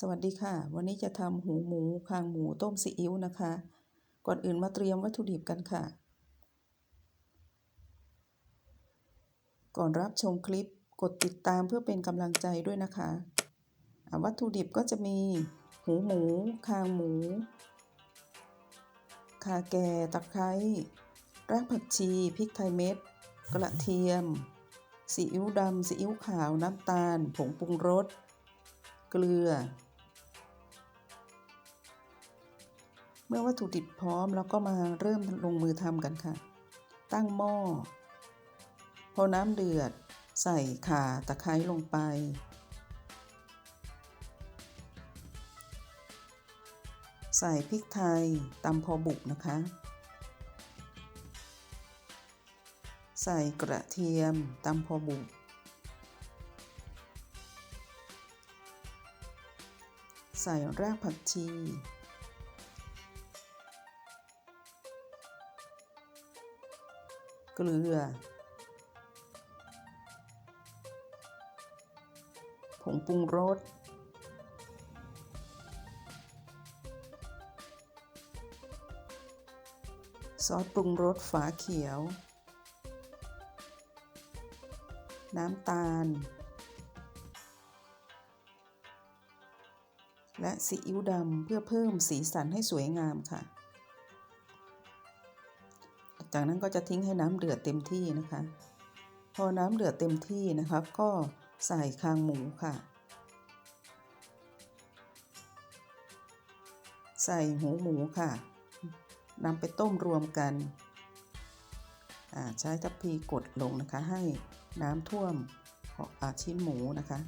สวัสดีค่ะ วันนี้จะทำหูหมูคางหมูต้มซีอิ๊วนะคะ ก่อนอื่นมาเตรียมวัตถุดิบกันค่ะ ก่อนรับชมคลิปกดติดตามเพื่อเป็นกำลังใจด้วยนะคะอวัตถุดิบก็จะมีหูหมู คางหมูข่าแก่ตะไคร้รากผักชีพริกไทยเม็ด กระเทียมซีอิ๊วดำซีอิ๊วขาวน้ำตาล ผงปรุงรสเกลือ เมื่อวัตถุดิบพร้อมเราก็มาเริ่มลงมือทำกันค่ะ ตั้งหม้อ พอน้ำเดือด ใส่ข่าตะไคร้ลงไป ใส่พริกไทยตำพอบุกนะคะ ใส่กระเทียมตำพอบุกใส่รากผักชี เกลือ ผงปรุงรส ซอสปรุงรสฝาเขียว น้ำตาล และซีอิ๊วดำเพื่อเพิ่มสีสันให้สวยงามค่ะ จากนั้นก็จะทิ้งให้น้ำเดือดเต็มที่นะคะ พอน้ำเดือดเต็มที่นะคะก็ใส่คางหมูค่ะ ใส่หูหมูค่ะนำไปต้มรวมกัน ใช้ทัพพีกดลงนะคะให้น้ำท่วมชิ้นหมูนะคะ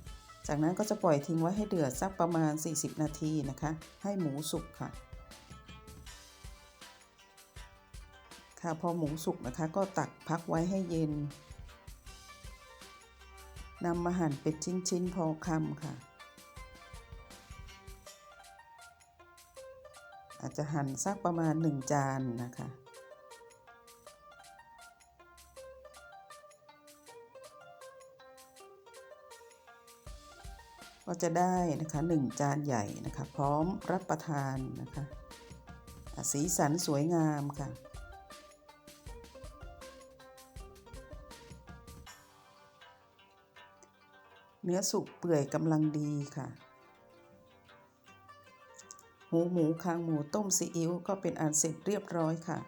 จากนั้นก็จะปล่อยทิ้งไว้ให้เดือดสักประมาณ 40 นาทีนะคะ ให้หมูสุกค่ะ ค่ะพอหมูสุกนะคะก็ตักพักไว้ให้เย็นนำมาหั่นเป็นชิ้นๆพอคำค่ะ อาจจะหั่นสักประมาณ1จานนะคะ ก็จะได้นะคะ1จานใหญ่นะคะ พร้อมรับประทานนะคะ สีสันสวยงามค่ะ เนื้อสุกเปื่อยกำลังดีค่ะ หมูหมูคางหมูต้มซีอิ๊วก็เป็นอันเสร็จเรียบร้อยค่ะ